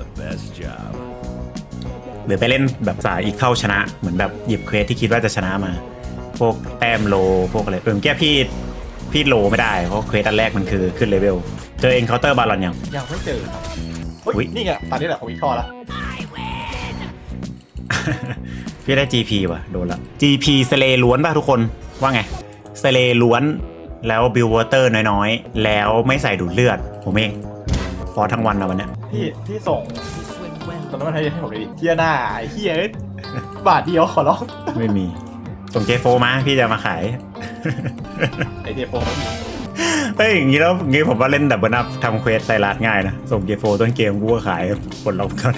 the best job. หรือไปเล่นแบบสายอีกเข้าชนะ เหมือนแบบหยิบเควสที่คิดว่าจะชนะมา พวกแต้มโลพวกอะไรเออเมื่อกี้พี่พี่โลไม่ได้เพราะเควสอันแรกมันคือขึ้นเลเวลเจอเอ็นเคาน์เตอร์บาลอนยัง ยังไม่เจอครับอุ๊เฮ้ย ยนี่ไงตอนนี้แหละของวิคอร์ละพี่ได้ GP ว่ะโดนละ GP สเลล้วนป่ะทุกคนว่าไงสเลล้วนแล้วบิลวอเตอร์น้อยๆ แล้วไม่ใส่ดูดเลือด ผมเอง ฟอร์ทั้งวันนะวันเนี้ย พี่ที่ส่งตอนนั้นมันให้ให้ผมเลยดิเทียหน้าไอ้เฮียเอ้ยบาทเดียวขอร้องไม่มี ส่งเจโฟมาพี่จะมาขาย ไอเจโฟไม่มีเฮ้ยอย่างนี้แล้วอย่างนี้ผมว่าเล่นดับเบิลอัพทำเควสไตรัสง่ายนะ ส่งเกมโฟต้นเกมกูก็ขายผลลัพธ์กัน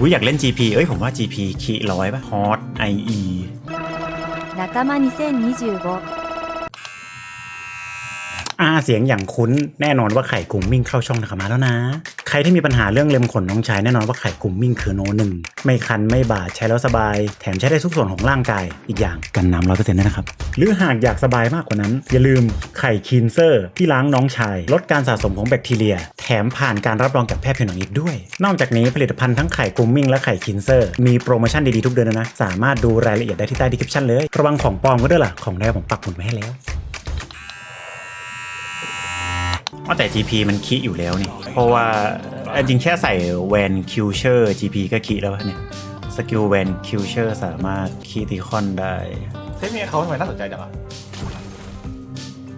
อุ้ยอยากเล่น GP เอ้ยผมว่า GP คีร้อยป่ะฮอต IE 仲間2025 อาเสียงอย่างคุ้นแน่นอนว่าไข่กุ้งมิ่งเข้าช่องนะคะมาแล้วนะ ใครที่มีปัญหาเรื่องเล็มขนน้องชายแน่นอนว่าไข่กุ้งมิ่งคือโนหนึ่งไม่คันไม่บาดใช้แล้วสบาย แถมใช้ได้ทุกส่วนของร่างกาย อีกอย่างกันน้ำร้อยเปอร์เซ็นต์ด้วยนะครับ หรือหากอยากสบายมากกว่านั้น อย่าลืมไข่คินเซอร์ ที่ล้างน้องชาย ลดการสะสมของแบคทีเรีย แถมผ่านการรับรองจากแพทย์ผิวหนังอีกด้วย นอกจากนี้ผลิตภัณฑ์ทั้งไข่กุ้งมิ่งและไข่คินเซอร์มีโปรโมชั่นดีๆทุกเดือนนะสามารถดูรายละเอียดได้ที่ใต้ดีคริปชั่นเลยระวังของปลอมก็ด้วยล่ะของแท้ผมปักหมุดไว้ให้แล้ว อ๋อแต่ GP มันคีอยู่แล้วนี่ เพราะว่าเอ่อจริงแค่ใส่แวนคิวเชอร์ GP ก็คีแล้ววะเนี่ย สกิลแวนคิวเชอร์สามารถคีตีคอนได้เซฟมีเขาทำไมน่าสนใจจังอะ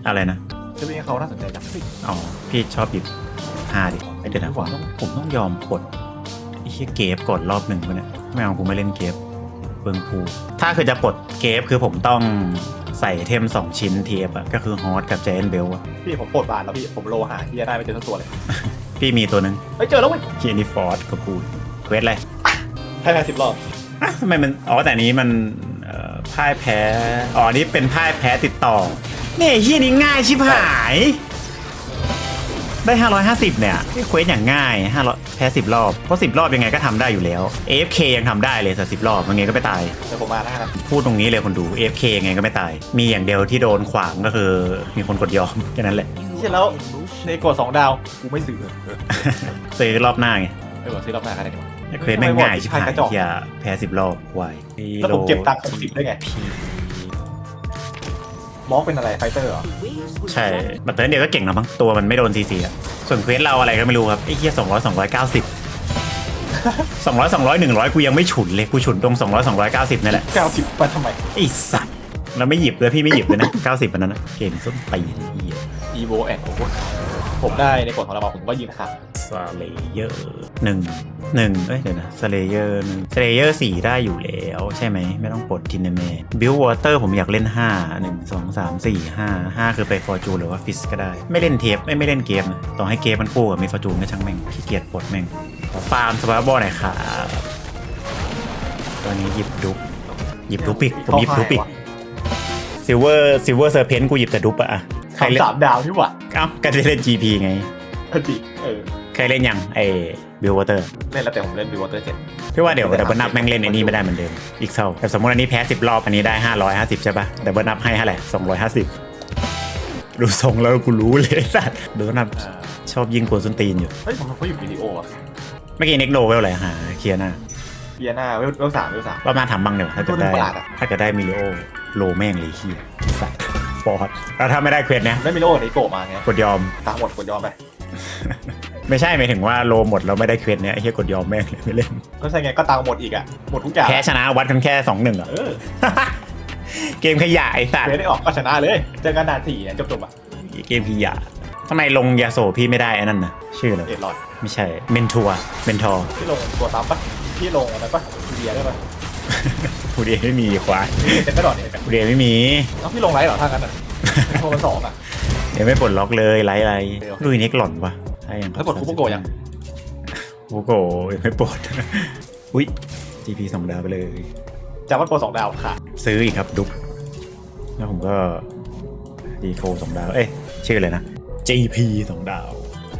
อะไรนะเซฟมีเขาน่าสนใจจังอ๋อ พี่ชอบหยิบห้าดิไอเดี๋ยวนะผมต้องผมต้องยอมกดไอ้เหี้ยเกฟก่อนรอบหนึ่งปะเนี่ยไม่เอากูไม่เล่นเกฟเบิงพูถ้าคือจะปลดเกฟคือผมต้อง ใส่เทม 2 ชิ้นเทียบอะก็คือฮอสกับเจนเบลอะพี่ผมปวดบาทแล้วพี่ผมโลหาเทียได้ไม่เจอทั้งตัวเลยพี่มีตัวหนึงเฮ้ยเจอแล้วเว้ยคีนิฟอร์ดกับกูเควสอะไรให้แพ้สิบรอบอะทำไมมันอ๋อแต่อันนี้มันเอ่อพ่ายแพ้อ๋อนี่เป็นพ่ายแพ้ติดต่อเนี่ยที่นี้ง่ายชิบหาย ได้ 550 เนี่ยนี่เควสอย่างง่าย500แพ้10 รอบ เพราะ 10 รอบยังไงก็ทำได้อยู่แล้ว AFK ยังทำได้เลยสักสิรอบยังไงก็ไม่ตายเดี๋ยวผมมาแล้วกันพูดตรงนี้เลยคนดู AFK ยังไงก็ไม่ตาย มีอย่างเดียวที่โดนขวางก็คือมีคนกดยอมแค่นั้นแหละเชี่ยแล้วในกดสองดาวกูไม่ซื้อซื้อรอบหน้าไงเออซื้อรอบหน้ากันได้ดีกว่าเควสแม่งง่ายชิบหายกระจอกอย่าแพ้10 รอบไวแล้วผมเก็บตังค์สิบได้ไงพี มอกเป็นอะไรไฟเตอร์เหรอใช่แบบนั้นเดียวก็เก่งแล้วมั้งตัวมันไม่โดนซีซีอะส่วนเควสเราอะไรก็ไม่รู้ครับไอ้เหี้ยสองร้อยสองร้อยเก้าสิบสองร้อยสองร้อยหนึ่งร้อยกูยังไม่ฉุนเลยกูฉุนตรงสองร้อยสองร้อยเก้าสิบนั่นแหละเก้าสิบมาทำไมไอ้สัตว์แล้วไม่หยิบเลยพี่ไม่หยิบเลยนะเก้าสิบอันนั้นนะเกมส้นตีนเหี้ยอีโวแอนโอเวอร์ ผมได้ในกดของเรามาผมก็ยิงขาดสเลเยอร์หนึ่งหนึ่งเอ้ยเดี๋ยวนะสเลเยอร์หนึ่งสเลเยอร์สี่ได้อยู่แล้ว ใช่ไหม ไม่ต้องปลดทินเมบิลวอเตอร์ผมอยากเล่นห้าหนึ่งสองสามสี่ห้าห้าคือไปฟอร์จูนหรือว่าฟิสก็ได้ ไม่เล่นเทปไม่ไม่เล่นเกมนะต่อให้เกมมันคู่กับมีฟอร์จูนก็ช่างแม่งขี้เกียจปลดแม่งขอฟาร์มสปาร์บอลหน่อยครับตัวนี้หยิบดุ๊บหยิบดุ๊บอีกผมหยิบดุ๊บอีกซิลเวอร์ซิลเวอร์เซอร์เพนกูหยิบแต่ดุ๊บอะอะ ใครทำเล่นสามดาวที่หว่าเอ้าก็จะเล่น GP ไงพอดีเออใครเล่นยังไอ้บิลวอเตอร์เล่นแล้วแต่ผมเล่นบิวอเตอร์เจ็ดพี่ว่าเดี๋ยวดับเบิลนับแม่งเล่นไอ้นี่ไม่ได้เหมือนเดิมอีกเท่าแต่สมมติอันนี้แพ้10รอบอันนี้ได้550ใช่ปะดับเบิลนับให้เท่าไหร่250ดูทรงแล้วกูรู้เลยสัตว์ดับเบิลนับอ่าชอบยิงกวนส้นตีนอยู่เฮ้ยผมเขาอยู่วิดีโออะเมื่อกี้เน็กโนเวลอะไรหาเคลียร์หน้าเบียนาเวลเวลสามเวลสามรอบหน้าทำบ้างเดี๋ยวถ้าเกิดได้ตัวหนึ่งประหลาดอะถ้าเกิดได้มิลิโอโลแม่งเลยเฮียสัตว์ ฟอร์ดแล้วถ้าไม่ได้เควสเนี้ยได้มิโลในโกะมาไงกดยอม ตามหมดกดยอมไป ไม่ใช่หมายถึงว่าโลหมดแล้วไม่ได้เควสเนี้ยไอ้เฮียกดยอมแม่งเลยไม่เล่นก็ใช่ไงก็ตังค์หมดอีกอะหมดทุกอย่างแพ้ชนะวัดกันแค่2อหนึ่งอะเออเกมขยะไอ้สัตเฟว์ซได้ออกก็ชนะเลย เจอกันด่านสี่เนี่ยจบจบๆอะเกมขยะทำไมลงยาโซพี่ไม่ได้ไอ้นั่นนะชื่ออะไรเอ็ดหลอดไม่ใช่เมนทัวเมนทอร์ที่ลงตัวซ้ำปะที่ลงอะไรปะเบียร์ได้ปะ กูเดียไม่มีควายนี่เจ็ดไม่ดอดเนี่ยกันกูเดียไม่มีแล้วพี่ลงไรเหรอถ้างั้นอะโทรมาสองอะเดี๋ยวไม่ปลดล็อกเลยไลท์ไรเดี๋ยวลุยเน็กหล่อนวะใช่ยังแล้วปลดคุปโปโกะยังคุปโกะยังไม่ปลดอุ้ย GP สองดาวไปเลยจำว่าโปรสองดาวค่ะ ซื้ออีกครับดุ๊บแล้วผมก็ดีโฟสองดาว เอ้ยชื่ออะไรนะ GP สองดาว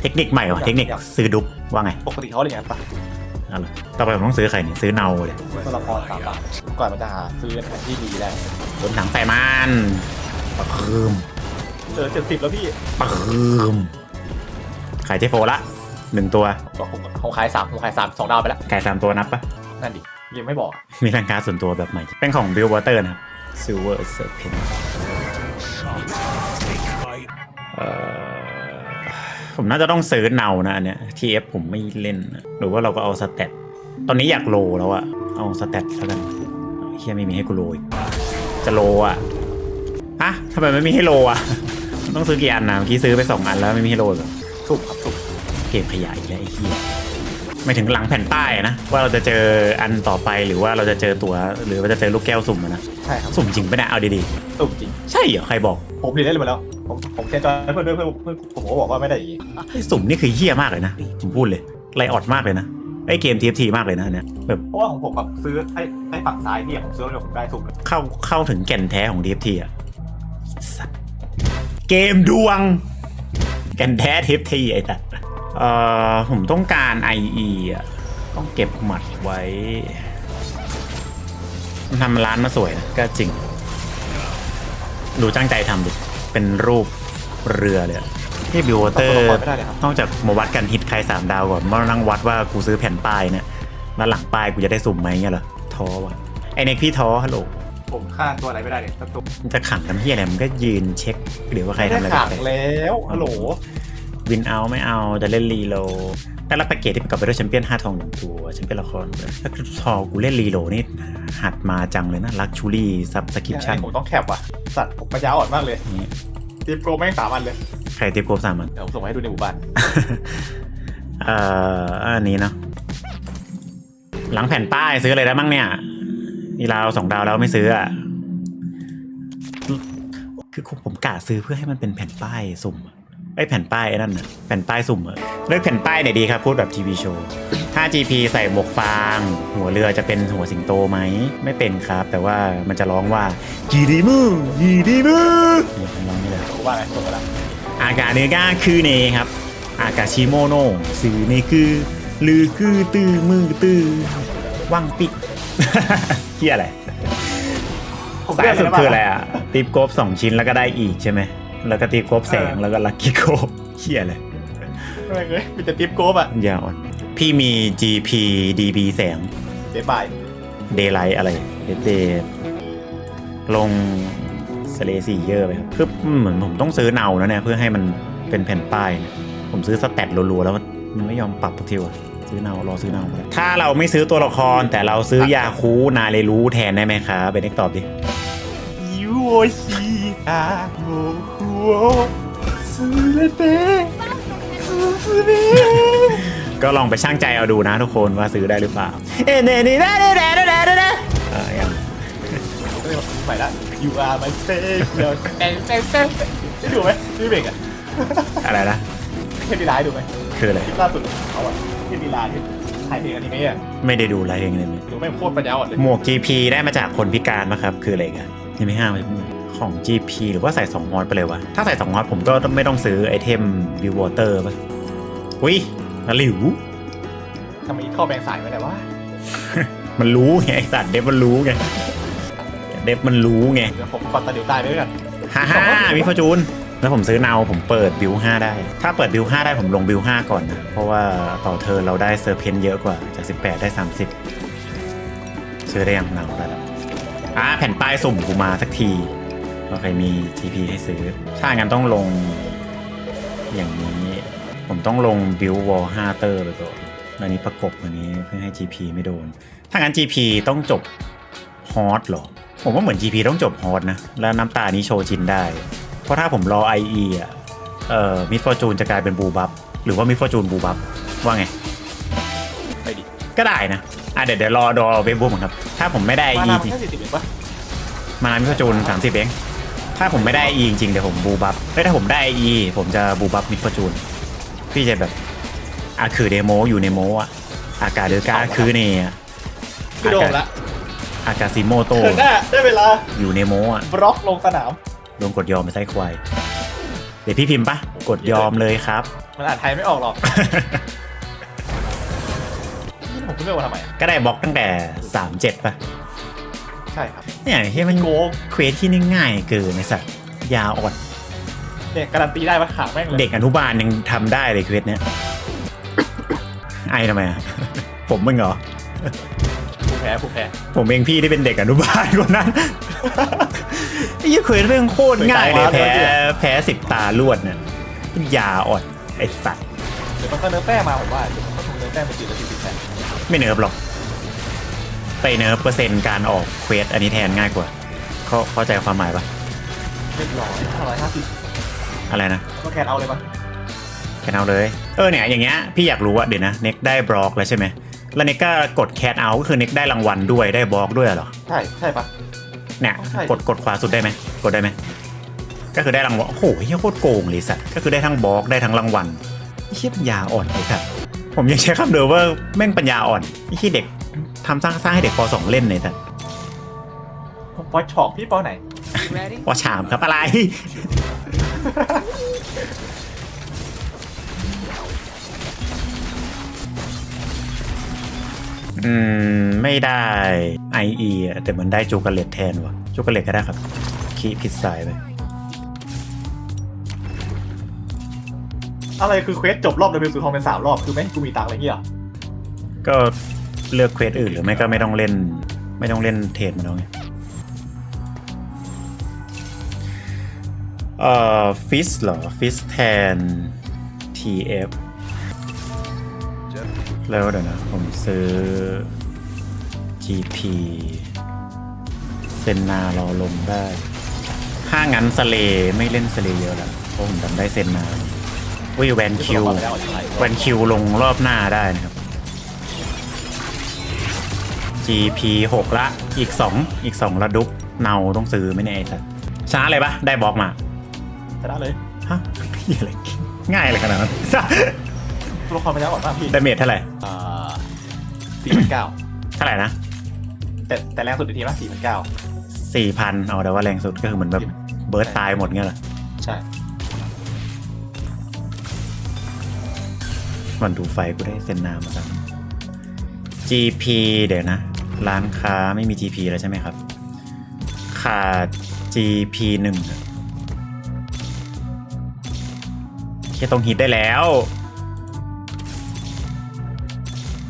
เทคนิคใหม่วะเทคนิคซื้อดุ๊บว่าไง ปกติเขาเรียกไง ปะอะไรต่อไปผมต้องซื้อใครเนี่ยซื้อเนาเลยตัวละครสามบาทก่อนมันจะหาซื้ออันที่ดีได้บนถังไฟมันปะคืมเจอเจ็ดสิบแล้วพี่ปะคืมขายเจโฟละหนึ่งตัวก็ผมผมขายสามผมขายสามสองดาวไปแล้วไก่สามตัวนับปะนั่นดิยังไม่บอกอะมีร้านค้าส่วนตัวแบบใหม่ เป็นของ Bill Water นะครับ Silver Serpent เอ่อ ผมน่าจะต้องซื้อเนานะอันเนี้ย TF ผมไม่เล่นนะหรือว่าเราก็เอาสเตตตอนนี้อยากโลแล้วอะเอาสเตตแล้วกันเฮียไม่มีให้กูโลอีกจะโลอะอะทำไมไม่มีให้โลอะต้องซื้อกี่อันนะเมื่อกี้ซื้อไปสองอันแล้วไม่มีให้โลอีกเหรอสุ่มครับถูกเกมขยายแล้วไอ้เหี้ย ไม่ถึงหลังแผ่นป้ายอะนะ ว่าเราจะเจออันต่อไปหรือว่าเราจะเจอตัว หรือว่าจะเจอลูกแก้วสุ่มอะนะ ใช่ครับสุ่มจริงปะเนี่ยเอาดีสุ่มจริง ๆ ใช่เหรอ ใครบอกผมเรียนได้เลยมาแล้ว ผมผมเช็คจอยเพื่อนด้วยเพื่อนเพื่อนผมก็บอกว่าไม่ได้อย่างงี้ไอ้สุ่มนี่คือเหี้ยมากเลยนะ ผมพูดเลยไลออดมากเลยนะไอ้เกม TFT มากเลยนะอันเนี่ยแบบเพราะว่าของผมแบบซื้อไอ้ไอ้ฝั่งซ้ายที่ผมซื้อแล้วผมได้สุ่มเลยเข้าเข้าถึงแก่นแท้ของ TFT อะสัสเกมดวง แก่นแท้ TFT ไอ้ตัด เอ่อผมต้องการ IE อะต้องเก็บหมัดไว้มันทำร้านมาสวยนะก็จริง ดูตั้งใจทำดิเป็นรูปเรือเลยอะนี่บิวเตอร์ไม่ได้เลยครับนอกจากมาวัดกันฮิตใครสามดาวก่อนมานั่งวัดว่ากูซื้อแผ่นป้ายเนี่ยแล้วหลังป้ายกูจะได้สุ่มไหมเงี้ยเหรอท้อว่ะไอเน็กพี่ท้อฮัลโหลผมฆ่าตัวอะไรไม่ได้เลยสักตัวมันจะขังกันที่อะไรมันก็ยืนเช็คเดี๋ยวว่าใครไม่ทำได้อะไรขังไปแล้วฮัลโหล วินเอาไม่เอาจะเล่นรีโลได้รับแพ็กเกจที่เป็นกับไปด้วยแชมเปี้ยนห้าทองหนึ่งตัวแชมเปี้ยนละครด้วยถ้าทอกูเล่นรีโลนี่หัดมาจังเลยนะลักชูรี่ซับสกิปชั่นผมต้องแคปว่ะ สัตว์ผมปัญญาอ่อนมากเลยนี่ทีมโปรแม่งสามอันเลย ใครเตรียมโกบสามมันเดี๋ยวผมส่งมาให้ดูในหมู่บ้านเอ่ออันนี้เนาะหลังแผ่นป้ายซื้ออะไรได้บ้างเนี่ยนี่เราสองดาวแล้วไม่ซื้ออะคือผมกะซื้อเพื่อให้มันเป็นแผ่นป้ายสุ่มอะ ไอ้ยแผ่นป้ายไอ้นั่นน่ะแผ่นป้ายสุ่มอะเลือกแผ่นป้ายไหนดีครับ พูดแบบทีวีโชว์ถ้า GP ใส่หมวกฟาง หัวเรือจะเป็นหัวสิงโตไหม ไม่เป็นครับ แต่ว่ามันจะร้องว่ายีดีมือยีดีมือนี่มันร้องนี่เลยหมู่บ้านไงส่งมาแล้วอากาเนกาคือเนครับ อากาชิโมโนสื่อเนคือลือคือตื้อมือตื้อว่างปิกเฮียอะไรผมสายสุดเรีกคืออะไรอะตีบโกบสองชิ้นแล้วก็ได้อีกใช่ไหม แล้วก็ตีบโกบแสงแล้วก็ลักกี้โกบเฮียอะไรไม่เงยมีแต่ทิปโกบอะยาวอ่อนพี่มี GP DB แสงเจ๊บาย Daylight อะไรเดเดลงสเลซีเยอร์ไปครับคือเหมือนผมต้องซื้อเนานะเนี่ยเพื่อให้มันเป็นแผ่นป้ายเนี่ยผมซื้อสแตทรัวๆแล้วมันไม่ยอมปรับทุกทีวะซื้อเนารอซื้อเนาไปแล้วถ้าเราไม่ซื้อตัวละครแต่เราซื้อยาคูนาเรรู้แทนได้ไหมครับเบนเน็กตอบดิยูโอชิตาโม คุโอสุเลเตสุสุเนก็ลองไปช่างใจเอาดูนะทุกคนว่าซื้อได้หรือเปล่า เอ็นเอ็นนี่ได้ได้ได้ได้ได้ได้อ่ายังใหม่ละ you are my savior แป้งแป้งแป้งได้ดูไหมพี่เบกอะอะไรนะเทพดีไลน์ดูไหมคืออะไรคลิปล่าสุดเขาอะเทพดีไลน์ที่ถ่ายเพลงอนิเมะอะไม่ได้ดูอะไรเองเลยไหมดูแม่งโคตรปัญญาอ่อนเลยหมวก GP ได้มาจากคนพิการมาครับ คืออะไรกันยังไม่ห้ามเลย ของ GP หรือว่าใส่2ฮอตไปเลยวะ ถ้าใส่2ฮอตผมก็ไม่ต้องซื้อไอเทมวิววอเตอร์ป่ะอุ้ยนาหลิวทำไมเข้าแบงสายไม่ได้วะ มันรู้ไงไอสัตว์เดฟมันรู้ไง เดฟมันรู้ไง เดี๋ยวผมกอดตาเดียวตายไปด้วยกันฮ่าฮ่ามีฟอร์จูน แล้วผมซื้อเนาผมเปิดบิว5ได้ ถ้าเปิดบิว5ได้ผมลงบิว5ก่อนนะ เพราะว่าต่อเธอเราได้เซอร์เพนเยอะกว่า จาก 18 ได้ 30 ซื้อได้ยังเนาได้แล้วอะแผ่นป้ายสุ่มกูมาสักที โอเคมี GP ให้ซื้อ ถ้างั้นต้องลงอย่างนี้ ผมต้องลงบิววอล5เตอร์ไปก่อนแล้วนี้ประกบอันนี้เพื่อให้ GP ไม่โดน ถ้างั้น GP ต้องจบฮอตหรอ ผมว่าเหมือน GP ต้องจบฮอตนะ แล้วน้ำตานี้โชว์จินได้ เพราะถ้าผมรอ IE อะเอ่อมิดฟอร์จูนจะกลายเป็นบูบับหรือว่ามิดฟอร์จูนบูบับว่าไงไปดิก็ได้นะ อะเดี๋ยวเดี๋ยวรอรอเว็บบูมก่อนครับ ถ้าผมไม่ได้มา IE นาจริงแค่สี่สิบเองปะมามิดฟอร์จูนสามสิบเอง ถ้าผมไม่ได้ IE จริงๆเดี๋ยวผมบูบับเอ้ยถ้าผมได้ IE ผมจะบูบับมิดฟอร์จูน พี่จะแบบอะคือเดโมอยู่ในโมอะอากาเดอร์กาคือเนอะพี่โดมละอากาซิโมโตเถิดหน้าได้เวลาอยู่ในโมอะบล็อกลงสนามโดนกดยอมไปไส้ควายเดี๋ยวพี่พิมพ์ปะกดยอมเลยครับ มันอ่านไทยไม่ออกหรอกนี่ผมขึ้นไปว่าทำไมอะก็ได้บล็อกตั้งแต่ 3-7ปะใช่ครับ เนี่ยที่มันโกงเควสที่นี่ง่ายเกินไอ้สัตว์ยาอ่อนเนี่ยการันตีได้ว่าขาแม่งเลยเด็กอนุบาลยังทำได้เลยเควสเนี้ย ไอทำไมอะ ผมมึงเหรอ ผู้แพ้ผู้แพ้ผมเองพี่ที่เป็นเด็กอนุบาลคนนั้นไอ้ยี่เควสเรื่องโคตรง่ายเลยแพ้แพ้สิบตาลวดเนี่ยยาอ่อนไอ้สัตว์ เดี๋ยวมันก็เนื้อแป้งมาผมว่าเดี๋ยวมันก็คงเนื้อแป้งไปจีบแล้วสี่สิบแปดไม่เนิร์ฟหรอก ไปเนิร์ฟเปอร์เซ็นต์การออกเควสอันนี้แทนง่ายกว่า เขาเข้าใจความหมายปะเรียบร้อยห้าร้อยห้าสิบอะไรนะก็แคนเอาเลยปะแคนเอาเลย เออเนี่ยอย่างเงี้ยพี่อยากรู้ว่าเดี๋ยวนะเน็กได้บล็อกแล้วใช่ไหมแล้วเน็กก็กดแคทเอาก็คือเน็กได้รางวัลด้วยได้บล็อกด้วยเหรอ ใช่ใช่ปะเนี่ยใช่กดกดขวาสุดได้ไหมกดได้ไหมก็คือได้รางวัลโอ้โหเฮียโคตรโกงเลยสัตว์ก็คือได้ทั้งบล็อกได้ทั้งรางวัลไอ้เฮียปัญญาอ่อนไอ้สัตว์ผมยังใช้คำเดิมว่าแม่งปัญญาอ่อนไอ้เฮียเด็ก ทำสร้างสร้างให้เด็กป .2 เล่นเลยสัตว์ผมปอยช็อกพี่ปอไหนปอฉามครับอะไร อืม ไม่ได้ IE อะแต่เหมือนได้จูกาเลตแทนวะจูกาเลตก็ได้ครับคีย์ผิดสายไป อะไรคือเควสจบรอบเดบิวต์สุดทองเป็นสามรอบ คือแม่งกูมีตังค์อะไรเงี้ยเหรอก็ เลือกเควสอื่นหรือไม่ก็ไม่ต้องเล่น ไม่ต้องเล่นเทรดมันแล้วไงเอ่อฟิสเหรอฟิสแทน TF แล้วเดี๋ยวนะ ผมซื้อ GP เซนนารอลงได้ ถ้างั้นสเลไม่เล่นสเลเยอะแล้วเพราะผมจำได้เซนนาวิแวนคิวที่ผมบอกไปแล้วใช่แวนคิวลงรอบหน้าได้นะครับ GP 6 ละ อีก 2 อีก 2 ระดุกเนาต้องซื้อไม่แน่ไอ้สัสช้าเลยปะได้บล็อกมาชนะเลยฮะพี่อะไรง่ายเลยขนาดนั้น ตัวละครไปแล้วก่อนป่ะพี่ดาเมจเท่าไหร่ อ่าสี่พันเก้าเท่าไหร่นะ แต่แต่แรงสุดในทีมนะสี่พันเก้าสี่พันเอาแต่ว่าแรงสุดก็คือเหมือนแบบเบิร์ดตายหมดเงี้ยเหรอใช่มันดูไฟกูได้เซนนามาสั่ง GP เดี๋ยวนะ ร้านค้าไม่มี GP แล้วใช่ไหมครับ ขาด GP หนึ่งแค่ต้องฮิตได้แล้ว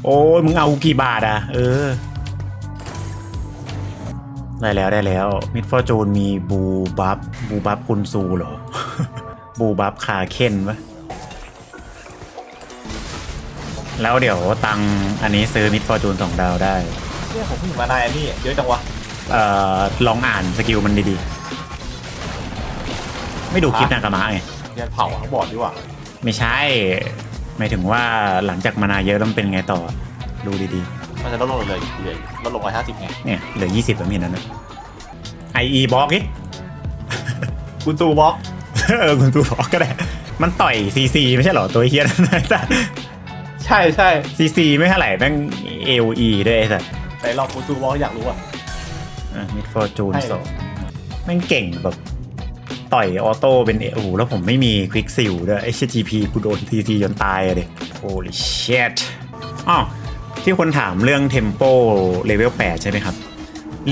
โอ้ยมึงเอากี่บาทอะเออ ได้แล้วได้แล้ว มิดฟอร์จูนมีบูบัฟบูบัฟกุนซูเหรอ บูบัฟคาเคนปะแล้วเดี๋ยวตังอันนี้ซื้อมิดฟอร์จูนสองดาวได้ เนี่ยผมเพิ่งมานายอันนี้เยอะจังวะเอ่อลองอ่านสกิลมันดีๆ ไม่ดูคลิปนากามะไงเรียนเผาทั้งบอร์ดดีกว่าไม่ใช่หมายถึงว่าหลังจากมานาเยอะแล้วมันเป็นไงต่อดูดีมันจะลดลงเลยๆเลยลดลงร้อยห้าสิบไงๆเนี่ยเหลือ20แล้วมีนั่นนะไอเอบล็อกอีคุณซูบล็อกเออคุณตูบอกก็ได้ มันต่อยซีซีไม่ใช่เหรอ ตัวเฮียนั่นไอ้สัสใช่ใช่ซีซีไม่เท่าไหร่แม่งเอลีด้วยไอ้สัส แต่ลองคุณซูบล็อกอยากรู้อะมิดฟอร์จูนใช่สองแม่งเก่งแบบ ต่อยออโต้เป็นเอโอ้โหแล้วผมไม่มีควิกซิลด้วยไอ้ชีจีพีกูโดนทีทีจนตายอะดิโอ้ลิเชตอ๋อที่คนถามเรื่องเทมโปเลเวล8ใช่ไหมครับ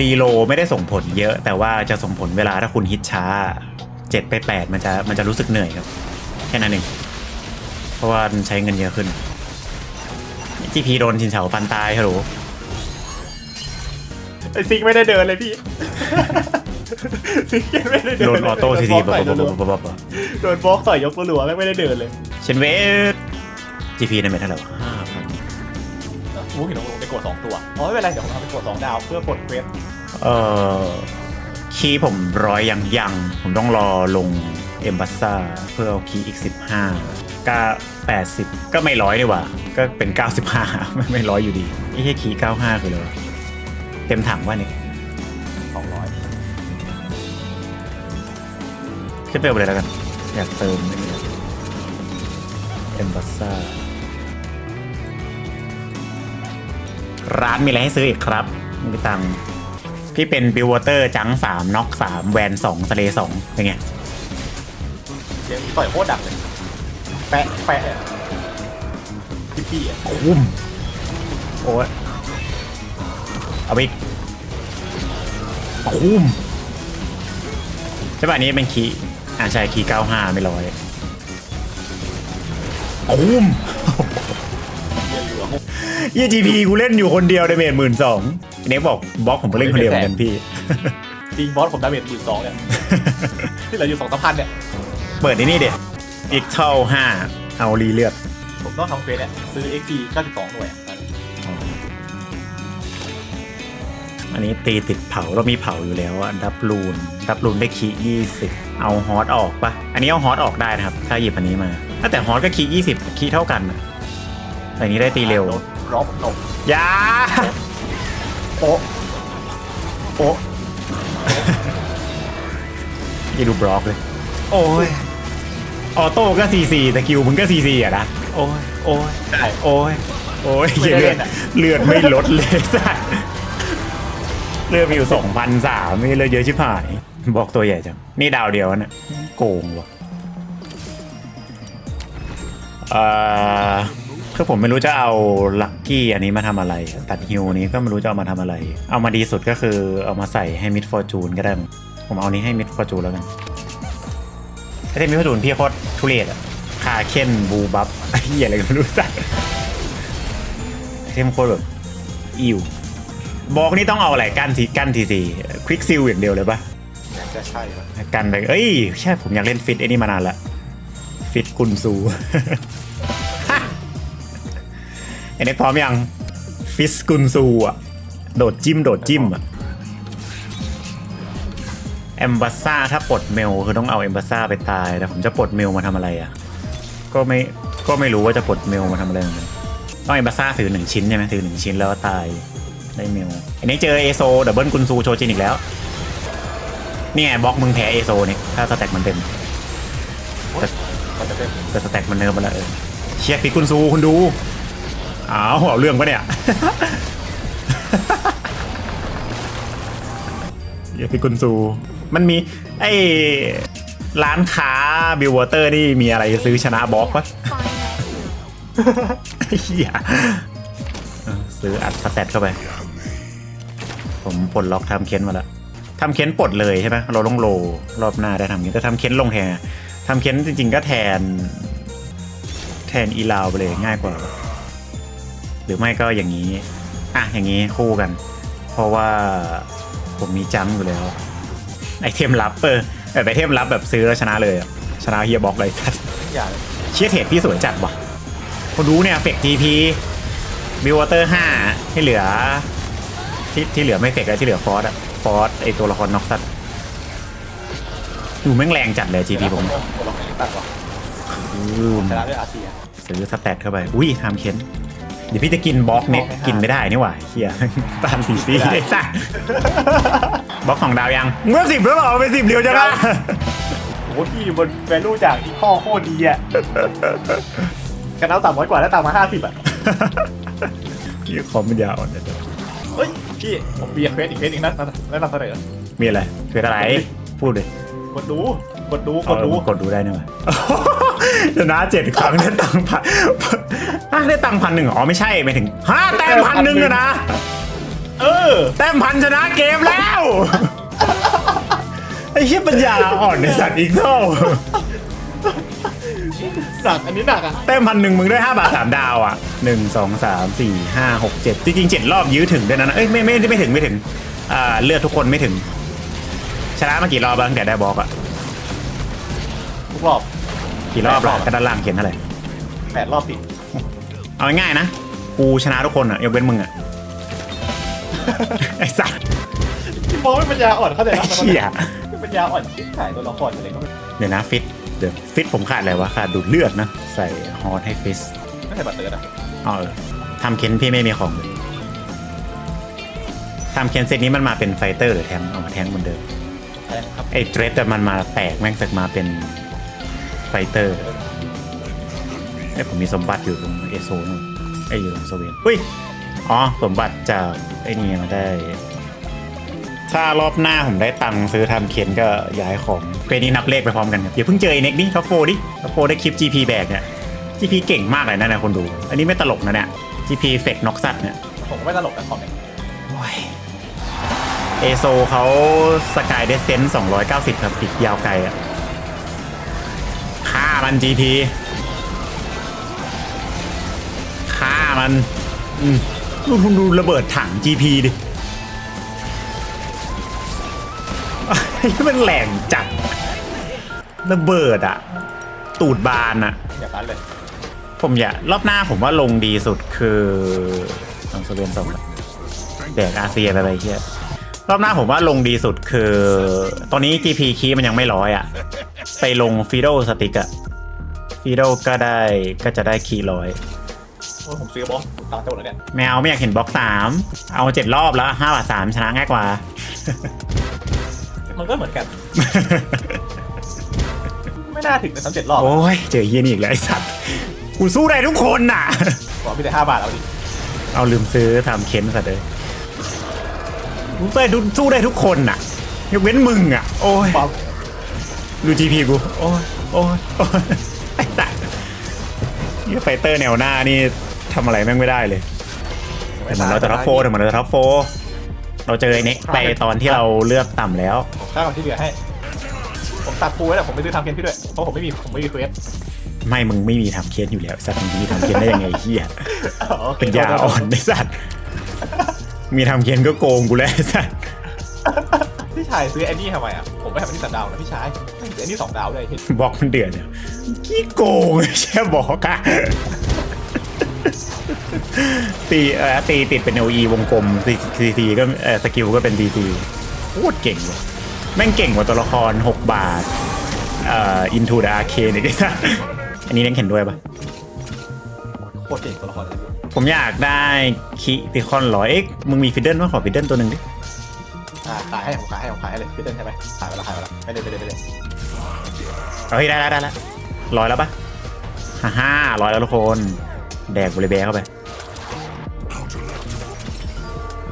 รีโลไม่ได้ส่งผลเยอะ แต่ว่าจะส่งผลเวลาถ้าคุณฮิตช้า 7 ไป 8 มันจะมันจะรู้สึกเหนื่อยครับ แค่นั้นเองเพราะว่ามันใช้เงินเยอะขึ้น GP โดนชินเฉาฟันตายฮัลโหล ไอซิงไม่ได้เดินเลยพี่ ซิงยังไม่ได้เดินโดนออโต้ทีทีโดนบล็อกบบต่อยบบบบโดนบล็อกต่อยยกรัวๆไม่ได้เดินเลยเชนเวท GP นั่นเป็นเท่าไหร่วะห้าพันมูเห็นลงไปกดสองตัวอ๋อไม่เป็นไรเดี๋ยวผมทำไปกดสองดาวเพื่อปลดเควสเอ่อคีย์ผมร้อยยังยัง ผมต้องรอลงเอมบัสซาเพื่อเอาคีย์อีก15ก็80ก็ไม่ร้อยดีกว่า ก็เป็น95ไม่ไม่ร้อยอยู่ดีไอ้แค่คีย์95คือเลยวะ เต็มถังว่าเนี่ยสองร้อยขึ้นไปเอาไปเลยแล้วกัน อยากเติมเอมบัสซาร้านมีอะไรให้ซื้ออีกครับมีตังค์พี่เป็นบิววอเตอร์จังสามน็อกสามแวนสองสเลสองเป็นไงเสียงต่อยโคตรดังเลยแปะแปะพี่พี่อะคุ้มโอ้ย เอาไปอีกคุ้มใช่ป่ะอันนี้เป็นคีย์อ่าใช่คีย์เก้าห้าไม่ร้อยคุ้มเรียนรู้ยี่จีพีกูเล่นอยู่คนเดียวในเมจหมื่นสองเน็กบอกบล็อกผมก็เล่นคนเดียวเหมือนกันพี่จริงบอสผมดาเมจหมื่นสองเนี่ยที่เหลืออยู่สองสามพันเนี่ย เปิดในนี่เด็ดอีกเท่าห้าเอารีเลือดผมต้องทำเควสเนี่ยซื้อ XP 92หน่วยอะอัน นี้ตีติดเผาเรามีเผาอยู่แล้วอะดับลูน ดับลูนได้คียี่สิบเอาฮอตออกปะอันนี้เอาฮอตออกได้นะครับ ถ้าหยิบอันนี้มาถ้าแต่ฮอตก็คียี่สิบคีเท่ากันอะแต่อันนี้ได้ตีเร็วโดนร้องผมตกอยาโอะโอะยี่ดูบล็อกเลย โอ้ยออโต้ก็ซีซีแต่คิวมึงก็ซีซีอะนะโอ้ยโอ้ยใช่โอ้ยโอ้ยไม่ได้เลืเล่อดนอะเลือดไม่ลดเลยสัส เลือดมีอยู่สองพันสามไม่เลยเยอะชิบหาย บอกตัวใหญ่จัง นี่ดาวเดียวนะโกงว่ะเอ่อคือผมไม่รู้จะเอาลัคกี้อันนี้มาทำอะไร ตัดฮิวนี้ก็ไม่รู้จะเอามาทำอะไร เอามาดีสุดก็คือเอามาใส่ให้มิดฟอร์จูนก็ได้ ผมเอานี้ให้มิดฟอร์จูนแล้วกันไอเทมมิดฟอร์จูนพี่โคตรทุเรศอะคาเคนบูบับไอ้เหี้ยอะไรก็ไม่รู้สักไอเทมโคตรแบบอิว บอกนี่ต้องเอาอะไรกั้นทีกั้นทีทีควิกซิลอย่างเดียวเลยปะอยากจะใช่ครับกันไปเอ้ยใช่ผมอยากเล่นฟิตไอ้นี่มานานละฟิตกุนซูไอ้นี่พร้อมยังฟิสกุนซูอะโดดจิ้มโดดจิ้มอะเอมบ s ซ่าถ้าปลดเมลคือต้องเอาเอมบ s ซ่าไปตายแต่ผมจะปลดเมลมาทำอะไรอะก็ไม่ก็ไม่รู้ว่าจะปลดเมลมาทำอะไรเหมือนกันต้องเอมบ s ซ่าถือหนึ่งชิ้นใช่ไหมถือหนึ่งชิ้นแล้วตาย ได้เมลอันนี้เจอเอโซดับเบิลกุนซูโชจินอีกแล้วเนี่ยบล็อกมึงแพ้เอโซนี่ถ้าสแต็กมันเต็มมันจะเป็นแต่สแต็กมันเนิร์ฟมาแล้วเออเชียร์ฟิกกุนซูคุณดูอ้าวเอาเรื่องปะเนี่ยเชียร์ฟิกกุนซู มันมีไอ้ร้านค้าบิววอเตอร์นี่มีอะไรซื้อชนะบล็อกปะไอ้เหี้ยเออซื้ออัดสแตทเข้าไป ผมปลดล็อกทำเค้นมาแล้วทำเค้นปลดเลยใช่ไหมเราต้องโลรอบหน้าได้ทำเค้นแต่ทำเค้นลงแทนทำเค้นจริงๆก็แทน แทนอีลาวไปเลยง่ายกว่า หรือไม่ก็อย่างนี้ อะอย่างนี้คู่กัน เพราะว่าผมมีจังอยู่แล้ว ไอเทมลับเออแบบไอเทมลับแบบซื้อแล้วชนะเลยชนะเฮียบอกเลยสัสอย่าเชียร์เทรดพี่สวยจัดว่ะคนรู้เนี่ยเฟกทีพีบิววอเตอร์ห้าที่เหลือ ที่ที่เหลือไม่เฟกแล้วที่เหลือฟอสอะฟอสไอตัวละครน็อกซัตดูแม่งแรงจัดเลยจีพีผมตัวละครนี้ตัดว่ะอืมชนะด้วยอาเซียซื้อสแตทเข้าไป อุ้ยทำเค้นเดี๋ยวพี่จะกินบล็อกเน็กบล็อกไม่ได้กินไม่ได้นี่หว่าเฮียตามสีซีไอ้สัสบล็อกของดาวยัง เมื่อสิบแล้วเหรอเป็นสิบเดียวจังอะโอ้โหที่บนแวลูจากอีข้อโคตรดีอะกันเอาสามร้อยกว่าแล้วตามมาห้าสิบอะพี่คอมมันยาวอ่อนเดี๋ยวเฮ้ย พี่ผมมีเควสอีกเควสหนึงนะแล้วนำเสนอมีอะไรเกิดอะไร พูดเลยกดดูกดดูกเอาดดูกดดูได้นี่หว่า ชนะเจ็ดครั้งได้ตังค์พันฮะได้ตังค์พันหนึ่งเหรออ๋อไม่ใช่ไม่ถึงห้าแต้มพันหนึ่งอะนะ เออ แต้มพันชนะเกมแล้ว ไอ้เหี้ยปัญญาอ่อนในสัตว์อีกเท่า หนักอันนี้หนักอะ แต้มพันหนึ่งมึงได้ห้าบาทสามดาวอะหนึ่งสองสามสี่ห้าหกเจ็ดจริงๆเจ็ดรอบยื้อถึงด้วยนะเอ้ยไม่ไม่ไม่ถึงไม่ถึงอ่าเลือดทุกคนไม่ถึง ชนะมากี่รอบบ้างแต่ได้บล็อกอะ ทุกรอบกี่รอบแปดรละอบก็ด้านล่างเขียนเท่าไหร่แปดรอบติดเอาง่ายๆนะ กูชนะทุกคนอะยกเว้นมึงอะ ไอ้สัสพี่มองไม่ปัญญาอ่อนเข้าใจไอ้ไหมเหี้ยไม่ปัญญาอ่อนคิดขายตัวละครอะไรก็ไม่เดี๋ยวนะฟิต เดี๋ยวฟิตผมขาดอะไรวะ ขาดดูดเลือดนะ ใส่ฮอตให้ฟิสไม่ใช่บัตรเตอร์นะอ๋อเออทำเคนพี่ไม่มีของเลยทำเคนเซตนี้มันมาเป็นไฟเตอร์หรือแทงเอามาแทงเหมือนเดิมใช่ครับไอ้เดรสแต่มันมาแตกแม่งสึกมาเป็นไฟเตอร์ไอ้ผมมีสมบัติอยู่ตรงเอโซนนไอ้อยู่ตรงโซเวนอุ้ยอ๋อสมบัติจากไอ้นี่มาได้ ถ้ารอบหน้าผมได้ตังค์ซื้อทำเคนก็ย้ายของ เป็นนี้นับเลขไปพร้อมกันครับอย่าเพิ่งเจอไอ้เน็กดิท็อปโฟดิท็อปโฟได้คลิป GP แบกเนี่ย GP เก่งมากเลยนะนะคนดู อันนี้ไม่ตลกนะเนี่ย GP เฟกน็อกซัตเนี่ยผมก็ไม่ตลกนะคอมเมนต์เอโซเขาสกายเดซเซน290 ครับอีกยาวไกลอะฆ่ามัน GP ฆ่ามันอืมดูดูดูระเบิดถัง GP ดิ มันแหลงจัด ระเบิดอะตูดบานอะอย่างนั้นเลย ผมอยากรอบหน้าผมว่าลงดีสุดคือลองสเวนส่งละแดกอาเซียไปไปเฮียรอบหน้าผมว่าลงดีสุดคือ ตอนนี้ GP คีย์มันยังไม่ร้อยอะไปลงฟีโดสติกอะฟีโดก็ได้ก็จะได้คีย์ร้อยโอ้ยผมซื้อบอสตามเจ้าหมดแล้วเนี่ยแมวไม่อยากเห็นบล็อกสามเอาเจ็ดรอบแล้วห้าบาทสามชนะง่ายกว่า มันก็เหมือนกัน ไม่น่าถึงในสามเจ็ดรอบโอ้ยเจอเฮียนี่อีกแล้วไอ้สัตว์กูสู้ได้ทุกคนน่ะบอกพี่ได้ห้าบาทแล้วดิเอาลืมซื้อทำเค้นสัตว์เลยกูสู้ได้ทุกสู้ได้ทุกคนน่ะยกเว้นมึงอะ โอ้ยบอกดูจีพีกู โอ้ย โอ้ยโอ้ยไอ้สัตว์นี่ไฟเตอร์แนวหน้านี่ทำอะไรแม่งไม่ได้เลยแต่เหมือนเราจะท็อปโฟร์แต่เหมือนเราจะท็อปโฟร์เราเจอไอ้เน็กไปตอนที่เราเลือกต่ำแล้วผมสร้างของที่เหลือให้ผม ตัดฟูไว้แต่ผมไม่ซื้อทำเกมพี่ด้วยเพราะผมไม่มีผมไม่มีเควสไม่ มึงไม่มีทำเค้นอยู่แล้วไอ้สัตว์มึงมีทำเค้นได้ยังไงเฮียอ๋อโอเคเป็นยาอ่อนไอ้สัตว์ มีทำเค้นก็โกงกูแล้วไอ้สัตว์ พี่ชายซื้อแอนนี่ทำไมอะผมไม่ทำแอนนี่สามดาวนะพี่ชายซื้อแอนนี่สองดาวเลยเห็นบอกมันเดือดเนี่ยขี้โกงแช่บอกอะตีเออตีติดเป็น OE วงกลมซีซีก็เออสกิลก็เป็น DC โคตรเก่งเลย แม่งเก่งกว่าตัวละคร 6 บาทเอ่อ Into the Arcane อีกไอ้สัสอันนี้เล่นเห็นด้วยปะโคตรเก่งตัวละครเลยผมอยากได้คิติคอนร้อยเอ็กมึงมีฟิดเดิลว่าขอฟิดเดิลตัวหนึ่งดิอ่าขายให้ผมขายให้ผมขายให้เลยพี่เต้นใช่ไหมขายไปแล้วขายไปแล้วไม่เลยไม่เลยไม่เลยเฮ้ยได้แล้วได้แล้วร้อยแล้วปะฮ่าฮ่าร้อยแล้วทุกคน แดกบริเบเข้าไป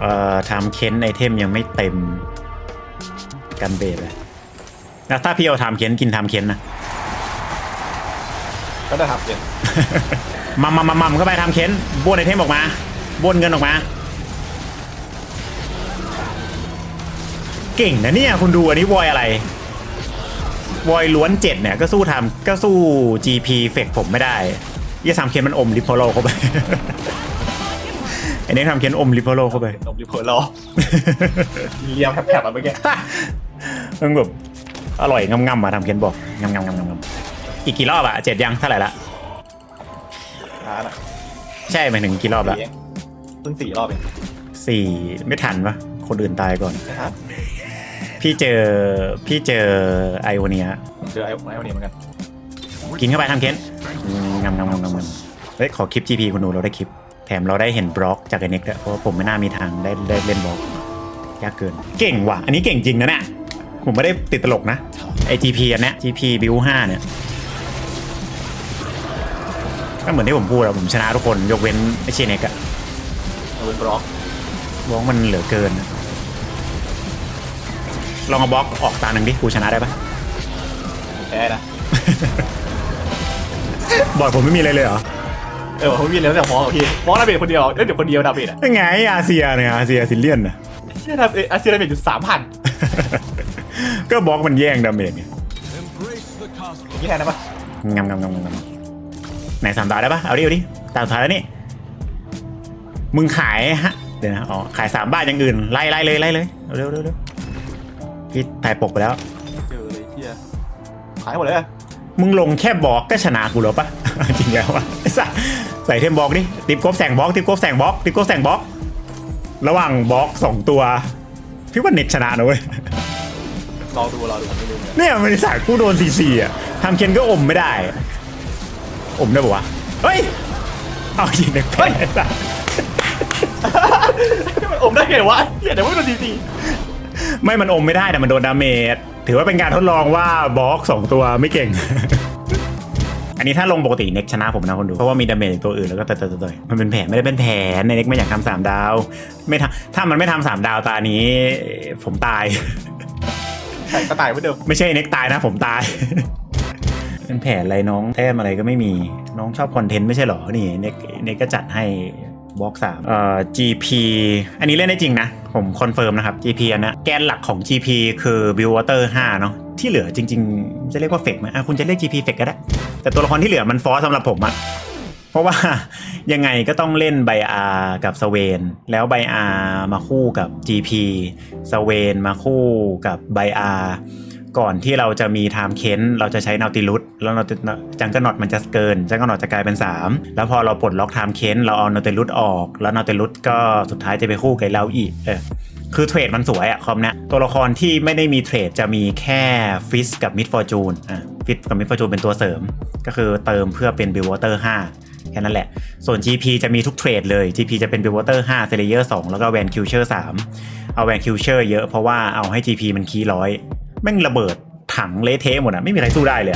เอ่อทำเค้นไอเทมยังไม่เต็ม กันเบสเลยแล้วถ้าพี่เอาทำเค้นกินทำเค้นนะก็ได้ทำเกมมัมมัมมัมมัมเข้าไปทำเค้นบ้วนไอเทมออกมาบ้วนเงินออกมา เก่งนะเนี่ยคุณดูอันนี้วอยอะไรวอยล้วนเจ็ดเนี่ยก็สู้ทำก็สู้ GP เฟกผมไม่ได้ยี่ทำเค้นมันอมลิโพโลเข้าไปอันนี้ทำเค้นอมลิโพโลเข้าไปนมรีเพอร์รอเลียมแผลบๆมาเมื่อกี้ มันแบบอร่อยงำๆมาทำเค้นบอกงำๆงำๆงำอีกกี่รอบอะเจ็ดยังเท่าไหร่ละอ่าน่ะใช่หมายถึงกี่รอบละสี่เองเพิ่งสี่รอบเองสี่ไม่ทันปะคนอื่นตายก่อน นะครับพี่เจอพี่เจอไอโอเนียผมเจอไอ้ไอ้คนนี้เหมือนกันกินเข้าไปทำเค้นอืมงำงำงำงำงำเฮ้ยขอคลิป GP คุณดูเราได้คลิป แถมเราได้เห็นบล็อกจากไอเน็กด้วยเพราะว่าผมไม่น่ามีทางได้ได้เล่นบล็อกยากเกิน เก่งว่ะ อันนี้เก่งจริงนะเนี่ย ผมไม่ได้ติดตลกนะไอ GP อันเนี้ย GP บิวห้าเนี่ยก็เหมือนที่ผมพูดอะผมชนะทุกคนยกเว้นไอเชเน็กอะเอาเป็นบล็อกบล็อกมันเหลือเกินอะลองเอาบล็อกออกตาหนึ่งดิกูชนะได้ปะ แพ้นะบอดผมไม่มีอะไรเลยเหรอเออผมมีแล้วแต่มองกับพี่มองดาเมจคนเดียวเล่นเดี๋ยวคนเดียวดาเมจอะยังไงอาเซียเนี่ยอาเซียซิเลียนนะเชื่อดาเมจอาเซียดาเมจอยู่สามพัน ก็บล็อกมันแย่งดาเมจไงอย่างนี้แทนนะปะงำงำงำงำงำไหนสามตาได้ปะเอาดิเอาดิตาสุดท้ายแล้วนี่ มึงขายฮะ เดี๋ยวนะ อ๋อ ขายสามบาทอย่างอื่น ไล่ไล่เลยไล่เลย เร็วเร็วเร็วพี่ถ่ายปกไปแล้ว เจอเลยเฮียขายหมดเลยอะมึงลงแค่บล็อกก็ชนะกูแล้วปะจริงแล้ววะไอ้สัสใส่เทมบล็อกดิติปกบแสงบล็อกติปกบแสงบล็อกติปกบแสงบล็อก ระหว่างบล็อกสองตัว พี่ว่าเน็กชนะนะเว้ย รอดูรอดูผมไม่รู้เนี่ยเนี่ยมันสายกูโดนซีซีอะทำเคนก็อมไม่ได้ อมได้ปะวะเฮ้ย เอาจริงเน็กแพ้ไอ้สัสมันอมได้ไงวะเฮียเดี๋ยวไม่โดนดีซีไม่มันอมไม่ได้แต่มันโดนดาเมจถือว่าเป็นการทดลองว่าบล็อกสองตัวไม่เก่ง อันนี้ถ้าลงปกติเน็กชนะผมนะคนดู เพราะว่ามีดาเมจตัวอื่นแล้วก็เตยๆๆมันเป็นแผนไม่ได้เป็นแผนในเน็กไม่อยากทำสามดาว ไม่ทำถ้ามันไม่ทำสามดาวตานี้ ผมตาย ใส่กระต่ายเหมือนเดิมไม่ใช่เน็กตายนะผมตาย เป็นแผนอะไรน้องแต้มอะไรก็ไม่มีน้องชอบคอนเทนต์ไม่ใช่เหรอ นี่เน็กเน็กก็จัดให้บล็อกสามเอ่อ GP อันนี้เล่นได้จริงนะ ผมคอนเฟิร์มนะครับ GP อันนะแกนหลักของ GP คือ Build Water 5 เนาะที่เหลือจริง ๆ จะเรียกว่าเฟกไหมอะคุณจะเรียก GP เฟกก็ได้ แต่ตัวละครที่เหลือมันฟอสสำหรับผมอะ เพราะว่ายังไงก็ต้องเล่นไบอากับสเวน แล้วไบอามาคู่กับ GP สเวนมาคู่กับไบอาก่อนที่เราจะมีไทม์เค้นเราจะใช้นาติลุสแล้วจังเกิลนอตมันจะเกิน จังเกิลนอตจะกลายเป็น 3 แล้วพอเราปลดล็อกไทม์เค้นเราเอานาติลุสออก แล้วนาติลุสก็สุดท้ายจะไปคู่กับเราอีกเออคือเทรดมันสวยอะคอมเนี้ยตัวละครที่ไม่ได้มีเทรดจะมีแค่ฟิสกับมิดฟอร์จูนอะฟิสกับมิดฟอร์จูนเป็นตัวเสริม ก็คือเติมเพื่อเป็นบิววอเตอร์5 แค่นั้นแหละ ส่วน GP จะมีทุกเทรดเลย GP จะเป็นบิวอเตอร์5เซเลเยอร์2แล้วก็แวนคิวเชอร์3เอาแวนคิวเชอร์เยอะเพราะว่าเอาให้ GP มันคีร้อยแม่งระเบิดถังเละเทะหมดอะไม่มีใครสู้ได้เลย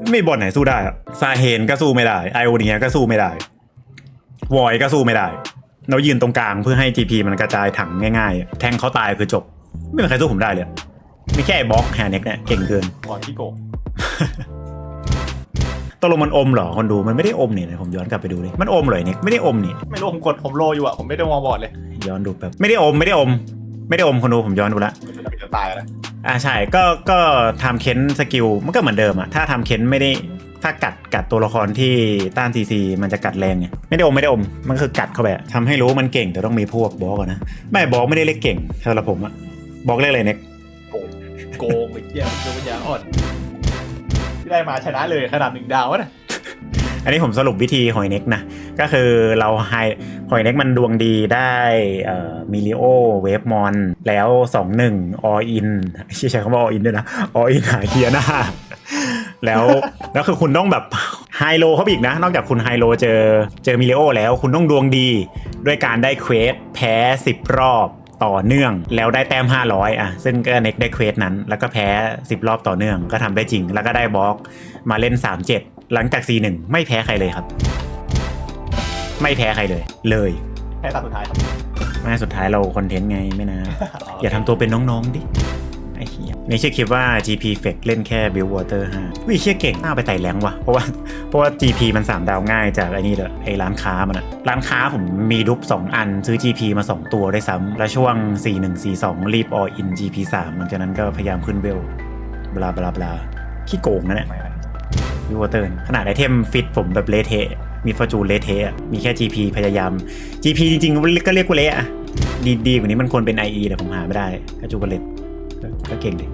ไม่มีบอลไหนสู้ได้ซาเฮนก็สู้ไม่ได้ไอโอเนียก็สู้ไม่ได้วอยก็สู้ไม่ได้เรายืนตรงกลางเพื่อให้ GP มันกระจายถังง่ายๆ แทงเขาตายคือจบ ไม่มีใครสู้ผมได้เลย ไมีแค่บล็อกแฮนเน็กเนี่ยเก่งเกินก่อนที่โก ตกลงมันอมเหรอคนดูมันไม่ได้อมนี่นะผมย้อนกลับไปดูเลยมันอมเหรอไอ้เน็กไม่ได้อมนี่ไม่รู้ผมกดผมโลอยู่อะผมไม่ได้มองบอร์ดเลยย้อนดูแบบไม่ได้อมไม่ได้อม ไม่ได้อมคนดูผมย้อนดูละมันจะตายแล้วอ่าใช่ก็ก็ทำเค้นสกิลมันก็เหมือนเดิมอะถ้าทำเค้นไม่ได้ถ้ากัดกัดตัวละครที่ต้านซีซีมันจะกัดแรงไงไม่ได้อมไม่ได้อม มันคือกัดเข้าไปอะทำให้รู้ว่ามันเก่งแต่ต้องมีพวกบล็อกอะนะไม่บล็อกไม่ได้เล็กเก่งสำหรับผมอะบล็อกเล็กอะไรเน็กโกงโกงไปเที่ยวโกงปัญญาอ่อน ที่ได้มาชนะเลยขนาดหนึ่งดาวนะอันนี้ผมสรุปวิธีหอยเน็กนะ ก็คือเราไฮหอยเน็กมันดวงดีได้มิลิโอเวฟมอนแล้ว 2 1ออินใช้คำว่าออินด้วยนะออินหาเคียนาแล้วแล้วคือคุณต้องแบบไฮโลเขาอีกนะ นอกจากคุณไฮโลเจอเจอมิลิโอแล้วคุณต้องดวงดี ด้วยการได้เควสแพ้ 10 รอบ ต่อเนื่อง แล้วได้แต้ม 500 อะ ซึ่งก็เน็กได้เควสนั้น แล้วก็แพ้ 10 รอบต่อเนื่องก็ทำได้จริง แล้วก็ได้บล็อกมาเล่น 3-7 หลังจาก4-1ไม่แพ้ใครเลยครับ ไม่แพ้ใครเลย เลยแค่ตาสุดท้ายครับแม่สุดท้ายเราคอนเทนต์ไงไม่นะ อย่าทำตัวเป็นน้องๆดิ ไอ้เหี้ยนี่ชื่อคลิปว่า GP f e c เล่นแค่ Build Water 5วิเชี่ยเก่งน่าไปไต่แรงว่ะ เพราะว่าเพราะว่า GP มัน 3 ดาวง่ายจากไอ้นี่เลยไอ้ร้านค้ามันอะร้านค้าผมมีดุ๊บ2อันซื้อ GP มา 2 ตัวได้ซ้ำแล้วช่วง 4142 รีบ all in GP 3หลังจากนั้นก็พยายามขึ้นเบลบลาบลาบลาขี้โกงนะเนี่ยไม่นะวิวเตอร์ขนาดไอเทมฟิตผมแบบเละเทะมีฟอร์จูเละเทะมีแค่ GP พยายาม GP จริงๆ ก็เรียกว่าเละอะดีดีกว่านี้มันควรเป็น IE แต่ผมหาไม่ได้ก็จูบเล็ต ก็เก่งดิ